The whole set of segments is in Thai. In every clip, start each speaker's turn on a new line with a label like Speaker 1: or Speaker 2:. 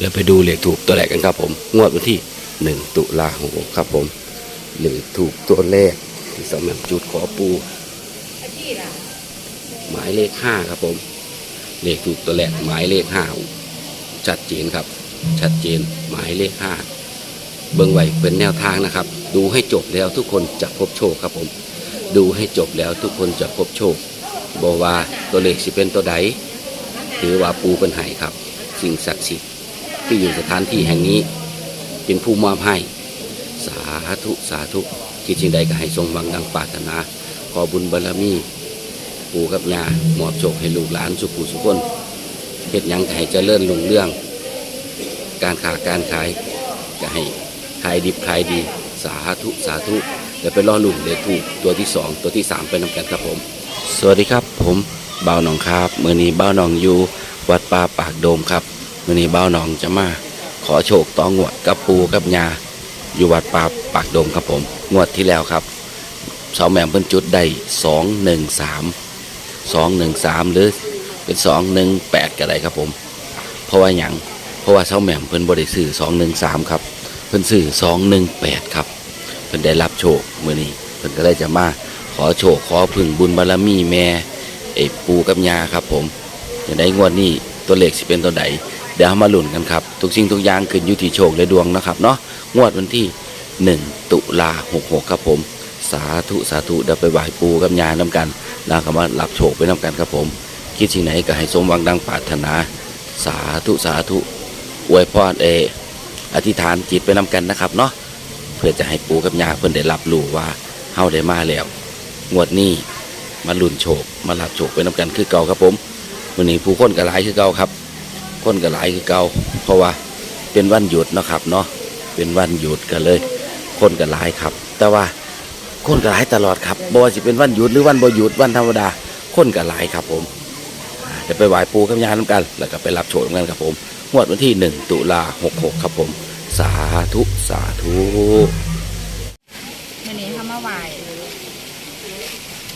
Speaker 1: เดี๋ยวไปดูเลขถูกตัวแรกกันครับผม งวดวันที่หนึ่งตุลาหกครับผมเลขถูกตัวแรกที่สำนักจุดขอปู หมายเลขห้าครับผม เลขถูกตัวแรกหมายเลขห้าชัดเจนครับ ชัดเจนหมายเลขห้าเบิ่งไว้เป็นแนวทางนะครับ ดูให้จบแล้วทุกคนจะพบโชคครับผม ดูให้จบแล้วทุกคนจะพบโชคบอกว่าตัวเลขสิเป็นตัวใดหรือว่าปูเป็นไห้ครับ สิ่งศักดิ์สิทธิ์ ที่อยู่สถานที่แห่งนี้ เป็นผู้มอบให้ สาธุสาธุคิดสิ่งใดก็ให้สมหวังดังปรารถนา ขอบุญบารมี ปู่กับย่ามอบโชคให้ลูกหลานสุขูสุขคนเฮ็ดหยังให้เจริญรุ่งเรื่อง การค้าการขายก็ให้ขายดิบขายดี สาธุสาธุเดี๋ยวไปรอลุ่นเลขถูกตัวที่สองตัวที่สามไปนำกันครับผม สวัสดีครับผมเบ่าหนองครับมือนี้บ่าหนองอยู่วัดป่าปากโดมครับ มือนี้บ่าวหนองจะมาขอโชคต่องวดกับปูกับยาอยู่วัดป่าปากโดมครับผม งวดที่แล้วครับเสาแหม่มเพิ่นจุดได้สองหนึ่งสามสองหนึ่งสามหรือเป็นสองหนึ่งแปดก็ได้ครับผม เพราะว่าอย่างเพราะว่าเช้าแหม่มเพิ่นบริสื่อสองหนึ่งสามครับ เพิ่นสื่อสองหนึ่งแปดครับ เพิ่นได้รับโชคมื่อนี้เพิ่นก็เลยจะมาขอโชคขอพึ่งบุญบารมีแม่ไอ้ปูกับยาครับผมจะได้งวดนี้ตัวเลขสิเป็นตัวใด เดี๋ยวเรามาลุ้นกันครับ ทุกสิ่งทุกอย่างขึ้นอยู่ที่โชคและดวงนะครับเนาะงวดวันที่หนึ่งตุลาหกหกครับผม สาธุสาธุเดี๋ยวไปไหว้ปูกับยาน้ำกันแล้วก็มารับโชคไปน้ำกันครับผม คิดสิ่งไหนก็ให้สมหวังดังปรารถนา สาธุสาธุอวยพรเอออธิษฐานจิตไปน้ำกันนะครับเนาะเพื่อจะให้ปูกับยาเพิ่นได้รับรู้ว่าเฮาได้มาแล้วงวดนี้มาลุ้นโชคมารับโชคไปน้ำกันคือเก่าครับผมวันนี้ผู้คนก็หลายคือเก่าครับ คนก็หลายคือเก่าเพราะว่าเป็นวันหยุดนะครับเนาะเป็นวันหยุดกันเลย คนก็หลายครับ แต่ว่าคนก็หลายตลอดครับบ่ว่าสิเป็นวันหยุดหรือวันบ่หยุดวันธรรมดา คนก็หลายครับผมอ่าจะไปไหว้ปูกับยาน้ำกัน แล้วก็ไปรับโชคน้ำกันครับผมงวดวันที่หนึ่งตุลาหกหกครับผม สาธุสาธุ
Speaker 2: วันนี้เขามาไหว้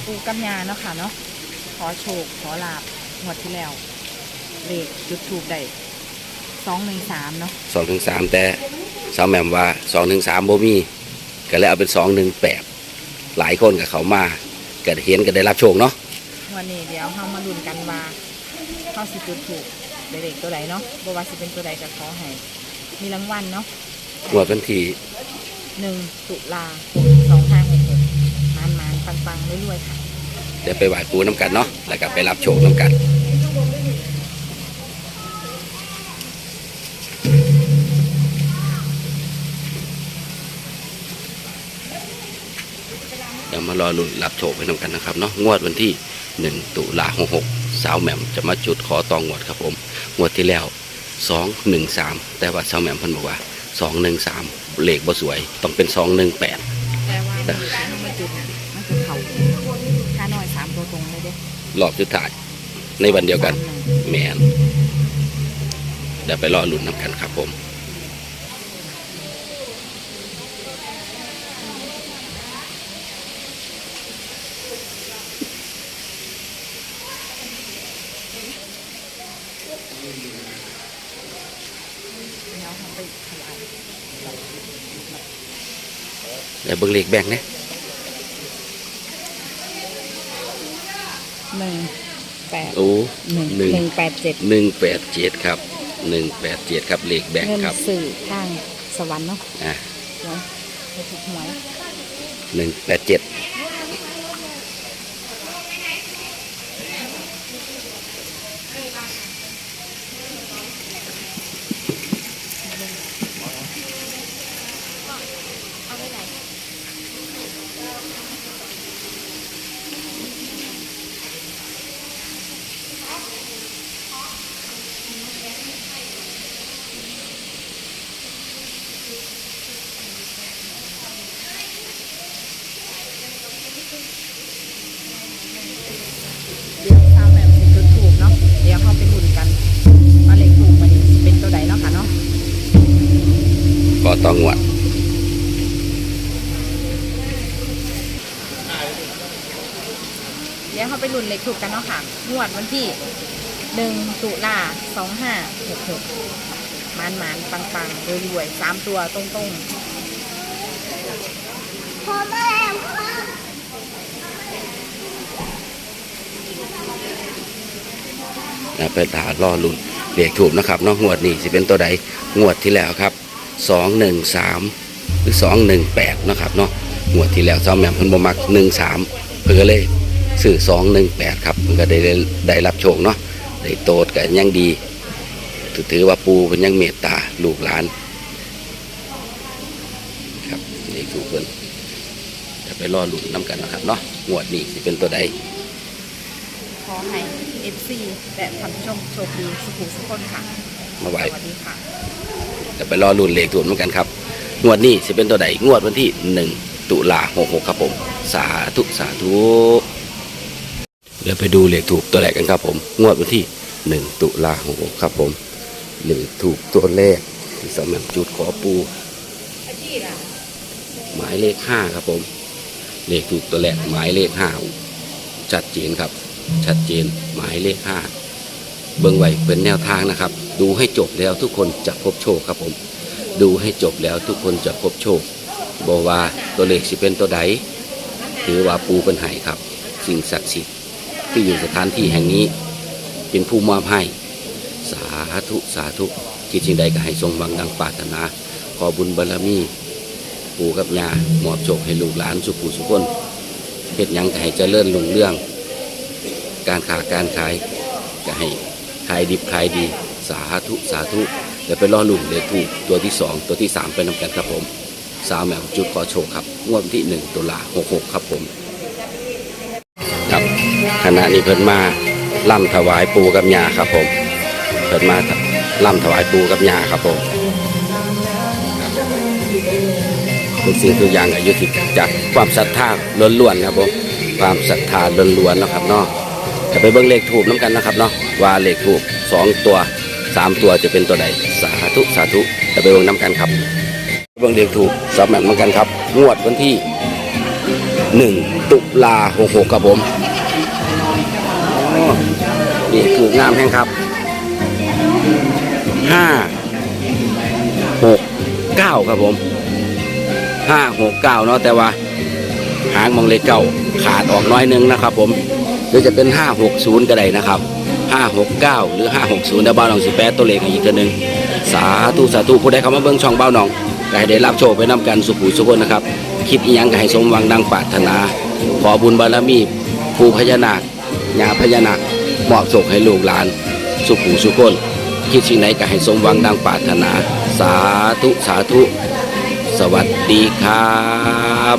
Speaker 2: ปูกัญญาเนาะค่ะเนาะขอโชคขอลาบงวดที่แล้ว เลขจุดถูกได้สองหนึ่งสามเนาะ
Speaker 1: สองถึงสามแต่สาวแหม่มว่าสองถึงสามโบมีก็เลยเอาเป็นสองหนึ่งแปดหลายคนกับเขามาก็เห็นก็ได้รับโชคเนาะ
Speaker 2: วันนี้เดี๋ยวเข้ามาลุ้นกันว่าเข้าสิจุดถูกได้เลขตัวใดเนาะบ่ว่าสิเป็นตัวใดก็ขอให้มีรางวัลเนาะ
Speaker 1: งวดวันที่
Speaker 2: หนึ่งตุลาสองห้าหกหกมานมานปังปังๆรวยๆค่ะ
Speaker 1: เดี๋ยวไปไหว้ปูน้ำกันเนาะแล้วก็ไปรับโชคน้ำกัน ดี๋ยวมารอลุ้นรับโชคไปน้ำกันนะครับเนาะงวดวันที่หนึ่งตุลาหกหกสาวแหม่มจะมาจุดขอตองงวดครับผมงวดที่แล้วสองหนึ่งสามแต่ว่าสาวแหม่มเพิ่นบอกว่าสองหนึ่งสามเลขบ่สวยต้องเป็นสองหนึ่งแปด
Speaker 2: แต่ว่ามันเข้ามาจุดน่ะมันคือเขาค่าน้อยสามตัวตรงเลยเด้
Speaker 1: รอบสุดท้ายในวันเดียวกัน
Speaker 2: สามหง
Speaker 1: แมนเดี๋ยวไปรอลุ้นน้ำกันครับผม
Speaker 2: เดี๋ยวเขาไปถวาย
Speaker 1: เดี๋ยวเบิ่งเลขแบ่งนะ
Speaker 2: หนึ่งแปด
Speaker 1: โอ้
Speaker 2: หนึ่ง
Speaker 1: หนึ่ง
Speaker 2: หนึ่งแปดเจ็ด
Speaker 1: หนึ่งแปดเจ็ดครับหนึ่งแปดเจ็ดครับเลขแบ่ง
Speaker 2: เงิน
Speaker 1: ครับ
Speaker 2: สื่อทางสวรรค์เนาะ
Speaker 1: อะ
Speaker 2: เนาะไปถูกหวย
Speaker 1: หนึ่งแปดเจ็ด
Speaker 2: เดี๋
Speaker 1: งงวด
Speaker 2: เดี๋ยวเขาไปหุ่นเลขถูกกันเนาะค่ะงวดวันที่หนึ่งตุลาสองห้าหกหกมานหมานปังปังรวยรวยๆสามตัวตรงตรง
Speaker 3: พอมาแล้วพ่อ
Speaker 1: นะไปตาล่อลุ่นเลขถูกนะครับเนาะงวดนี้สิเป็นตัวใดงวดที่แล้วครับ สองหนึ่งสามหรือสองหนึ่งแปดนะครับเนาะงวดที่แล้วซ้อมแหม่มเพิ่นบ่มักหนึ่งสามเพื่อเลยซื้อสองหนึ่งแปดครับมันก็ได้ได้รับโชคเนาะได้โตดกันยังดี ถือว่าปูเป็นยังเมตตาลูกหลานครับเลขถูกเพิ่นจะไปรอลุ่นน้ำกันนะครับเนาะงวดนี้สิเป็นตัวใด
Speaker 2: ๆขอให้ FC และท่านผู้ชมโชคดีสุขุสุขคนค่ะ
Speaker 1: มาไหว
Speaker 2: สวัสดีค่ะ
Speaker 1: จะไปรอรุ่นเลขถูกเหมือนกันครับ งวดนี้จะเป็นตัวใดงวดวันที่หนึ่งตุลาหกหกครับผม สาธุสาธุเดี๋ยวไปดูเลขถูกตัวแรกกันครับผมงวดวันที่หนึ่งตุลาหกหกครับผมเลขถูกตัวแรกที่สำนักจุดขอปู หมายเลขห้าครับผม เลขถูกตัวแรกหมายเลขห้าชัดเจนครับ ชัดเจนหมายเลขห้าเบิ่งไว้เป็นแนวทางนะครับ ดูให้จบแล้วทุกคนจะพบโชคครับผม ดูให้จบแล้วทุกคนจะพบโชคบอกว่าตัวเลขสิเป็นตัวใดถือว่าปูเป็นไห้ครับ สิ่งศักดิ์สิทธิ์ที่อยู่สถานที่แห่งนี้ เป็นผู้มอบให้ สาธุสาธุคิดสิ่งใดก็ให้ทรงหวังดังปรารถนา ขอบุญบารมีปู่กับย่ามอบโชคให้ลูกหลานสุขูสุขคนเฮ็ดหยังก็ให้เจริญรุ่งเรื่อง การค้าการขายก็ให้ขายดิบขายดี สาธุสาธุเดี๋ยวไปรอลุ่นเลขถูกตัวที่สองตัวที่สามไปนำกันครับผม สาวแมวจุดขอโชคครับงวดที่หนึ่งตุลาหกหกครับผม ครับขณะนี้เพิ่นมาล่ำถวายปูกับยาครับผม เพิ่นมาล่ำถวายปูกับยาครับผมทุกสิ่งทุกอย่างก็อยู่ที่จากความศรัทธาล้วนๆครับผมความศรัทธาล้วนๆนะครับเนาะจะไปเบิ่งเลขถูกน้ำกันนะครับเนาะว่าเลขถูกสองตัว สามตัวจะเป็นตัวใดสาธุสาธุจะไปเบิ่งน้ำกันครับเบิ่งเลขถูกสอบแมทเหมือนกันครับ งวดวันที่หนึ่งตุลาหกหกครับผมนี่ถูกงามแห้งครับห้าหกเก้าครับผมห้าหกเก้าเนาะแต่ว่า หางมองเลขเก้าขาดออกน้อยนึงนะครับผมหรือจะเป็นห้าหกศูนย์ก็ได้นะครับ ห้าหกเก้าหรือห้าหกศูนย์เดี๋ยวบ้าวหนองสิแปดตัวเลขให้อีกตัวหนึ่งสาธุสาธุผู้ใดเข้ามาเบิ่งช่องบ้าวหนองก็ให้ได้รับโชคไปนํกันสุขุสุขคนนะครับคิดอีหยังก็ให้สมหวังดังปรารถนา ขอบุญบารมีปู่พญานาคญาพญานาคมอบโชคให้ลูกหลาน สุขุสุขคนคิดสิ่งไหนก็ให้สมหวังดังปรารถนา สาธุสาธุ สวัสดีครับ